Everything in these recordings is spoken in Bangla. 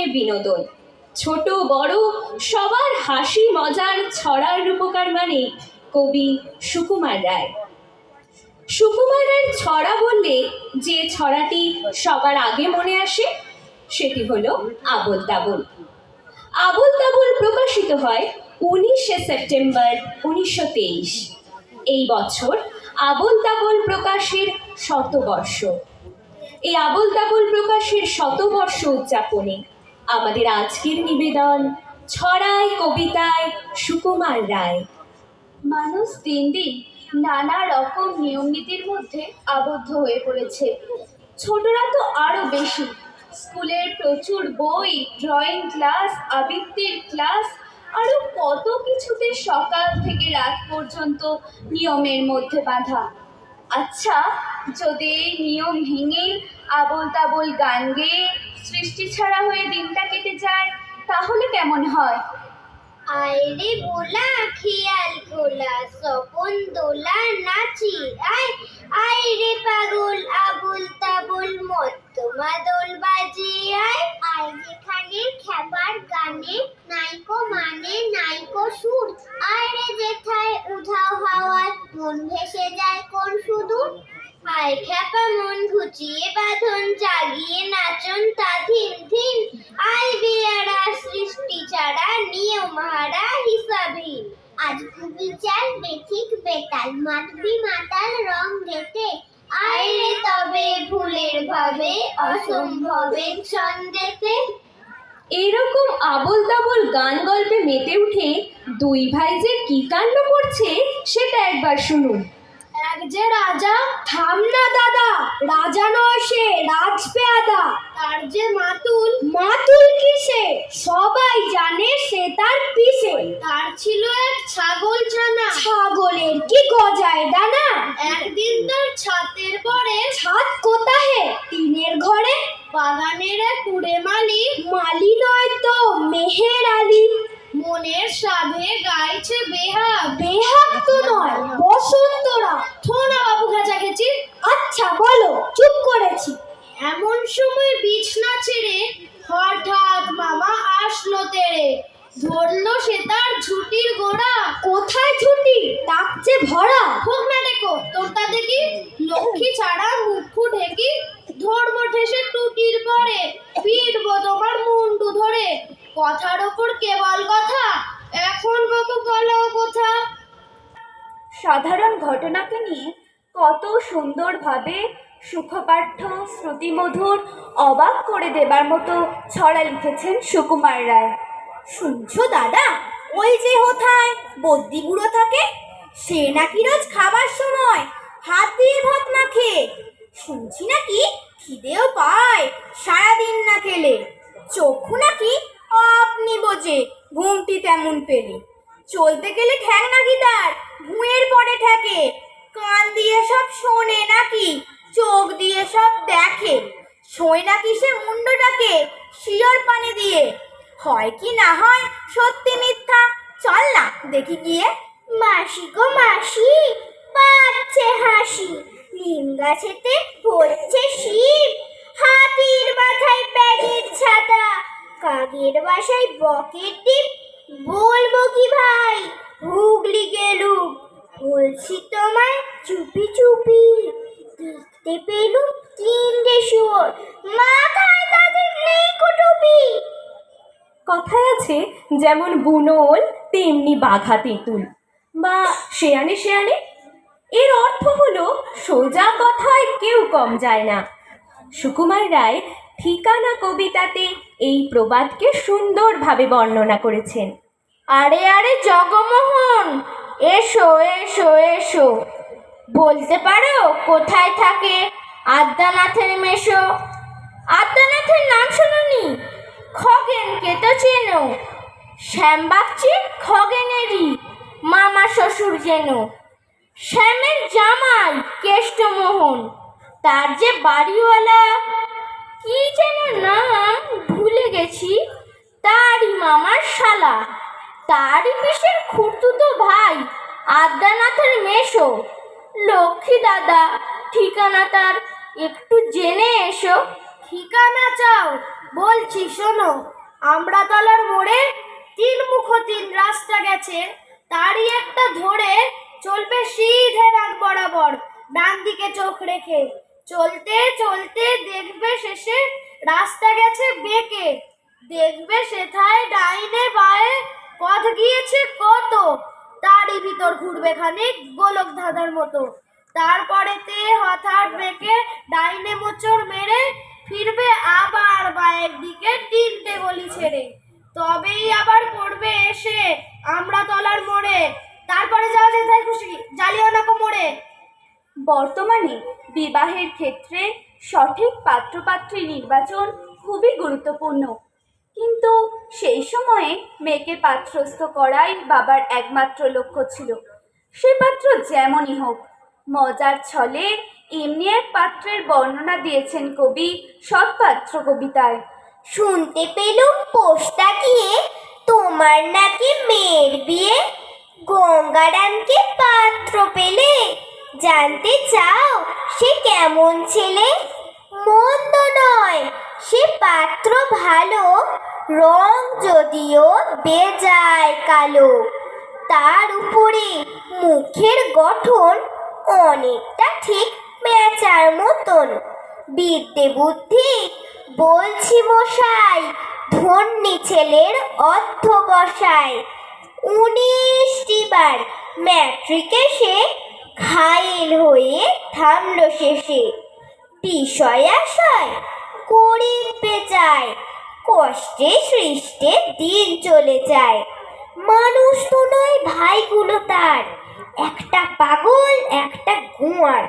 জীবনে বিনোদন। ছোট, বড়, সবার হাসি, মজার, ছড়ার রূপকার মানে কবি সুকুমার রায়। সুকুমার রায়ের ছড়া বললে যে ছড়াটি সবার আগে মনে আসে, সেটি হলো আবল তাবল। আবল তাবল প্রকাশিত হয় উনিশে সেপ্টেম্বর উনিশশো তেইশ। এই বছর আবল তাবল প্রকাশের শতবর্ষ। এই আবল তাবল প্রকাশের শতবর্ষ উদযাপনে আমাদের আজকের নিবেদন ছড়ায় কবিতায় সুকুমার রায়। মানুষ দিন দিন নানা রকম নিয়ম নীতির মধ্যে আবদ্ধ হয়ে পড়েছে। ছোটরা তো আরও বেশি। স্কুলের প্রচুর বই ড্রয়িং ক্লাস আবৃত্তির ক্লাস আরও কত কিছুতে সকাল থেকে রাত পর্যন্ত নিয়মের মধ্যে বাঁধা। আচ্ছা যদি এই নিয়ম ভেঙে আবল তাবল গান গেয়ে সৃষ্টি ছাড়া হয়ে দিনটা কেটে যায়, তাহলে কেমন হয়? আয়রে বোলা খেয়াল খোলা স্বপন দোলা, নাচি আয় আয়রে পাগল, আবুল তাবুল মত্ত মাদল বাজি আয় আয় যেখানে খেবার গানে, নাইকো মানে নাইকো সুর আয়রে যেথায় উধাও হাওয়ায়, মন ভেসে যায় কোন সুদূর? আয় খ্যাপা মন ঘুচিয়ে বাঁধন জাগিয়ে নাচন তা ধিন ধিন আয় বেয়ারা সৃষ্টি ছাড়া নিয়ম হারা হিসাবহীন আজ বিচার বেঠিক বেতাল মাতাল রং গেতে আইলে তবে ভুলের ভাবে অসম্ভবের ছন্দেতে এরকম আবল তাবল গান গল্পে মেতে উঠে দুই ভাই যে কি কাণ্ড করছে, সেটা একবার শুনুন। যে রাজা, থাম না দাদা। রাজা নয় সে, রাজপেয়াদা। তার যে মাতুল মাতুল কিসে? সবাই জানে সে তার পিসে। তার ছিল এক ছাগল ছানা। ছাগলের কি গজায় দানা? একদিন তার ছাতের পরে ছাদ কোথাহে টিনের ঘরে। বাগানের এক কুড়ে মালি। মালি নয় তো, মেহের আলী। মনের সাধে গাইছে বেহাগ। বেহাগ তো নয়, বসন্তরা। থোনা বাবু খাঁচা গেছি। আচ্ছা বলো চুপ করেছি। এমন সময় বিছনা ছেড়ে হঠাৎ মামা আসলো তেরে ধরলো সে তার ঝুটির গোড়া। কোথায় ঝুটি? ডাকছে ভরা। হোক না দেখো তোর তা দেখি। লক্ষ্মী ছাড়া মুখু ঢেকি। ধর্ম ঠেসে টুটির পরে ফিরবো তোমার মুন্ডু ধরে। কথার ওপর কেবল কথা এখন বাবু গেল কোথা সাধারণ ঘটনাকে নিয়ে কত সুন্দরভাবে সুখপাঠ্য, শ্রুতিমধুর, অবাক করে দেবার মতো ছড়া লিখেছেন সুকুমার রায়। শুনছো দাদা? ওই যে হোথায় বুড়ো থাকে, সে নাকি রোজ খাবার সময় হাত দিয়ে ভাত মাখে শুনছি নাকি খিদেও পায়, সারাদিন না খেলে। চক্ষু নাকি আপনি বোঝে ঘুমটি তেমন পেলে। চলতে গেলে ঠ্যাং নাকি তার ভুঁয়ের পরে থাকে। কান দিয়ে সব শোনে নাকি? চোখ দিয়ে সব দেখে। শোয় নাকি সে মুন্ডটাকে শিয়র পানি দিয়ে। হয় কি না হয়, সত্যি মিথ্যা? চল না, দেখি গিয়ে। মাসি গো মাসি পাচ্ছে হাসি। নিম গাছেতে হচ্ছে শিব। হাতির মাথায় ব্যাগের ছাতা। কাকের বাসায় বকের ডিম, বলব কি ভাই? হুগলি গেলুম বলছি তোমায় চুপি চুপি। দেখতে পেলুম তিনটে শুয়োর মাথায় তাদের নেই কুটুপি। কথায় আছে, যেমন বুনোল, তেমনি বাঘা তেঁতুল। বা শেয়ানে শেয়ানে এর অর্থ হলো, সোজা কথায় কেউ কম যায় না। সুকুমার রায় ঠিকানা কবিতাতে এই প্রবাদকে সুন্দরভাবে বর্ণনা করেছেন। আরে আরে জগমোহন, এসো এসো এসো। বলতে পারো কোথায় থাকে আদ্যানাথের মেশো? আদ্যানাথের নাম শোনি খগেনকে তো চেনো? শ্যামবাগচি খগেনেরই, মামা শ্বশুর যেন। শ্যামের জামাই কেষ্টমোহন, তার যে বাড়িওয়ালা। কি যেন নাম ভুলে গেছি, তারই মামার শালা। তারই পিসের খুঁড়তুতো ভাই, আদ্যানাথের মেশো লক্ষ্মী দাদা, ঠিকানা তার। একটু জেনে এসো। ঠিকানা চাও। বলছি, শোনো আমরা তলার মোড়ে তিন মুখ তিন রাস্তা গেছে। তারই একটা ধরে চলবে সিধে রাগ বরাবর, ডান দিকে চোখ রেখে। চলতে চলতে দেখবে শেষে রাস্তা গেছে বেঁকে। দেখবে সেথায় ডাইনে বায়ে পথ গিয়েছে কত? তারই ভিতর ঘুরবে খানিক গোলক ধাঁধার মতো। তারপরেতে হঠাৎ বেঁকে ডাইনে মোচড় মেরে ফিরবে আবার বায়ের দিকে তিনটে গলি ছেড়ে। তবেই আবার পড়বে এসে আমরা তলার মোড়ে। তারপরে যাওয়া যায় তাই খুশি জালিয়ানাকো মোড়ে বর্তমানে বিবাহের ক্ষেত্রে সঠিক পাত্রপাত্রী নির্বাচন খুবই গুরুত্বপূর্ণ। কিন্তু সেই সময়ে মেয়েকে পাত্রস্থ করাই বাবার একমাত্র লক্ষ্য ছিল। সে পাত্র যেমনই হোক, মজার ছলে এমনি এক পাত্রের বর্ণনা দিয়েছেন কবি সৎপাত্র কবিতায়। শুনতে পেলুম পোস্টা গিয়ে তোমার নাকি মেয়ের বিয়ে? গঙ্গারামকে পাত্র পেলে, জানতে চাও সে কেমন ছেলে? মন্দ নয়, সে পাত্র ভালো। রং যদিও বেজায় কালো, তার উপরে মুখের গঠন অনেকটা ঠিক মেচার মতন। বিদ্যে বুদ্ধি, বলছি মশাই, ধন্যী ছেলের অর্থ বসায় উনিশটি বার ম্যাট্রিকে সে খাইল হয়ে থামল শেষে। বিষয় আশায় গরিব বেচায় কষ্টে সৃষ্টে দিন চলে যায়। মানুষ তো নয় ভাইগুলো তার। একটা পাগল, একটা গুয়ার।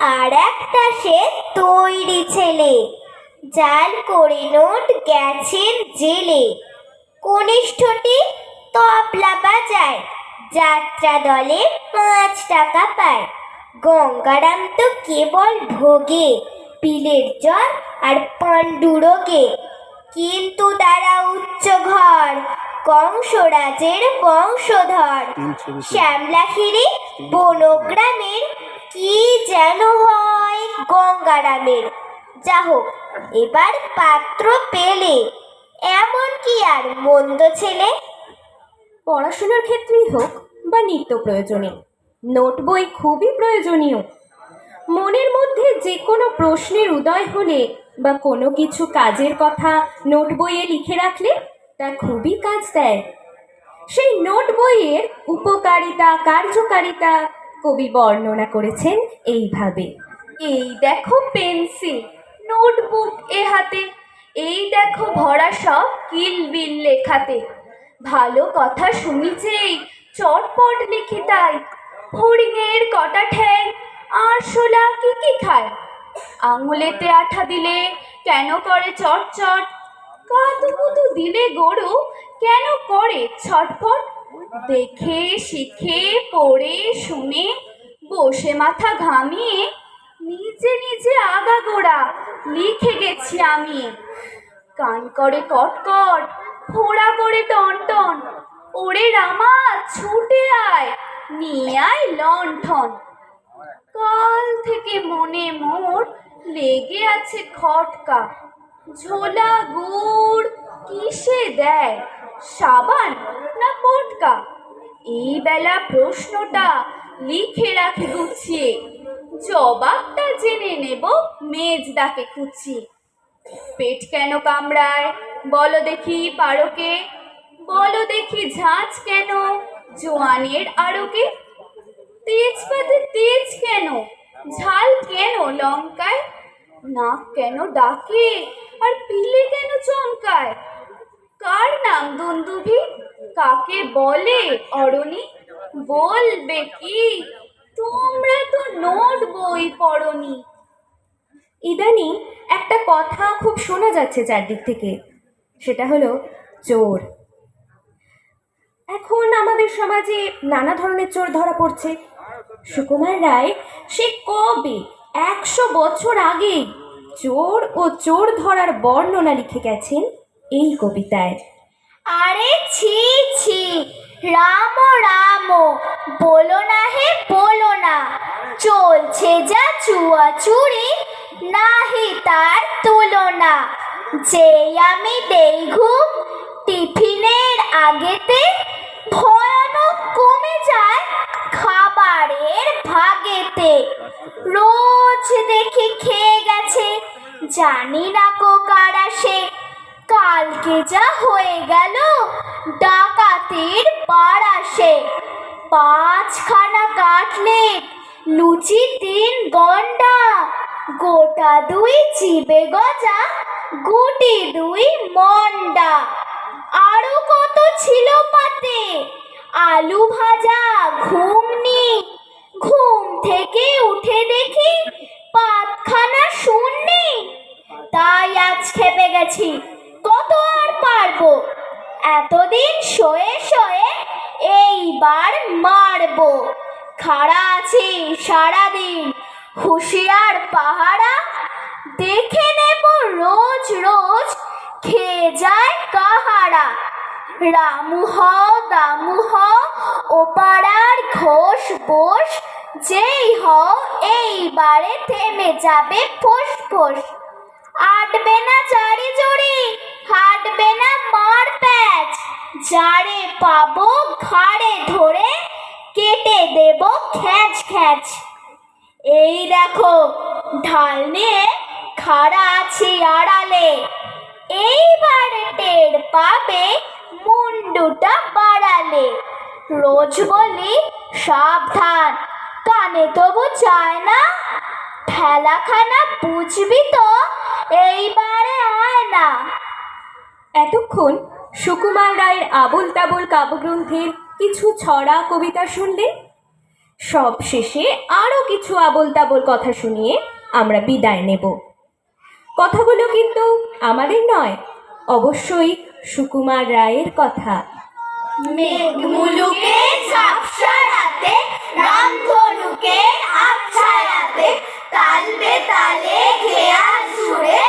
আর একটা সে তৈরি ছেলে। জাল করে নোট গেছেন জেলে। কনিষ্ঠটি তবলা বাজায়। যাত্রা দলে পাঁচ টাকা পায়। গঙ্গারাম তো কেবল ভোগে, পিলের জ্বর আর পাণ্ডুরোগে। কিন্তু তারা উচ্চ ঘর কংসরাজের বংশধর। শ্যামলাখিরি বনগ্রামের কি যেন হয় গঙ্গারামের। যা হোক এবার পাত্র পেলে এমন কি আর মন্দ ছেলে? পড়াশোনার ক্ষেত্রেই হোক বা নিত্য প্রয়োজনে নোট বই খুবই প্রয়োজনীয়। মনের মধ্যে যে কোনো প্রশ্নের উদয় হলে বা কোনো কিছু কাজের কথা নোট বইয়ে লিখে রাখলে তা খুবই কাজ দেয়। সেই নোট বইয়ের উপকারিতা, কার্যকারিতা কবি বর্ণনা করেছেন এইভাবে। এই দেখো পেন্সিল নোটবুক এ হাতে, এই দেখো ভরা সব কিলবিল লেখাতে। ভালো কথা শুনিছেই, চটপট লিখি তাই। হরিণের কটা ঠ্যাং, আর শোলা কি কি খায়? আঙুলেতে আঠা দিলে কেন করে চটচট? কাতুকুতু দিলে গরু কেন করে ছটফট? দেখে, শিখে, পড়ে, শুনে, বসে মাথা ঘামিয়ে নিজে নিজে আগাগোড়া লিখে গেছি আমি। কান করে কটকট, ফোড়া করে টনটন, ওরে রামা ছুটে আয়, নিয়ে আয় লণ্ঠন। কাল থেকে মনে মোর লেগে আছে খটকা। ঝোলা গুড় কিসে দেয়, সাবান না পটকা? এই বেলা প্রশ্নটা লিখে রাখি গুছিয়ে, জবাবটা জেনে নেব মেজদাকে খুঁচিয়ে। পেট কেন কামড়ায়, বলো দেখি পারকে? বলো দেখি ঝাঁঝ কেন, জোয়ানের আড়কে? তেজপাতে তেজ কেন? ঝাল কেন লঙ্কায়? নাক কেন ডাকে? আর পিলে কেন চমকায়? কার নাম দুন্দুভি? কাকে বলে? অরণি? বলবে কি? তোমরা তো নোট বই পড়নি ইদানিং একটা কথা খুব শোনা যাচ্ছে চারদিক থেকে। সেটা হলো চোর। এখন আমাদের সমাজে নানা ধরনের চোর ধরা পড়ছে। সুকুমার রায়, সে কবে? একশো বছর আগে চোর ও চোর ধরার বর্ণনা লিখে গেছেন এই কবিতায়। আরে ছি ছি, রাম রাম, বলো না হে, বলো না। চলছে যা চুয়া চুরি, নাহি তার তুলনা। যেই আমি দেই ঘুম, টিফিনের আগেতে ভয়ানক কমে যায় খাবারের ভাগেতে। রোজ দেখে খেয়ে গেছে। জানি না কো কারা সে। কালকে যা হয়ে গেল, ডাকাতের পাড়াসে পাঁচখানা কাটলেট, লুচি তিন গন্ডা গোটা দুই চিবে গজা, গুটি দুই মন্ডা। আরও কত ছিল পাতে? আলু ভাজা সারাদিন। হুঁশিয়ার পাহারা দেখে নেব রোজ রোজ খেয়ে যায় কাহারা। রামু হও দামু হও ও পাড়ার ঘোষ বোস যেই হও এইবারে থেমে যাবে ফোস ফোস আটবে না চারি জড়ি, হাঁটবে না মার প্যাচ। যারে পাবো ঘাড়ে ধরে কেটে দেব খ্যাচ খ্যাচ। এই দেখো, ঢাল নিয়ে খাড়া আছি আড়ালে। এইবারে টের পাবে মুন্ডুটা বাড়ালে। রোজ বলি সাবধান, কানে তবু চায় না। ঠেলাখানা বুঝবি তো, এইবারে আয় না। এতক্ষণ সুকুমার রায়ের আবল তাবল কাব্যগ্রন্থের কিছু ছড়া কবিতা শুনলে? সব শেষে আরও কিছু আবল তাবল কথা শুনিয়ে আমরা বিদায় নেব। কথাগুলো কিন্তু আমাদের নয়, অবশ্যই সুকুমার রায়ের কথা। মেঘমুলুকে তালে সুরে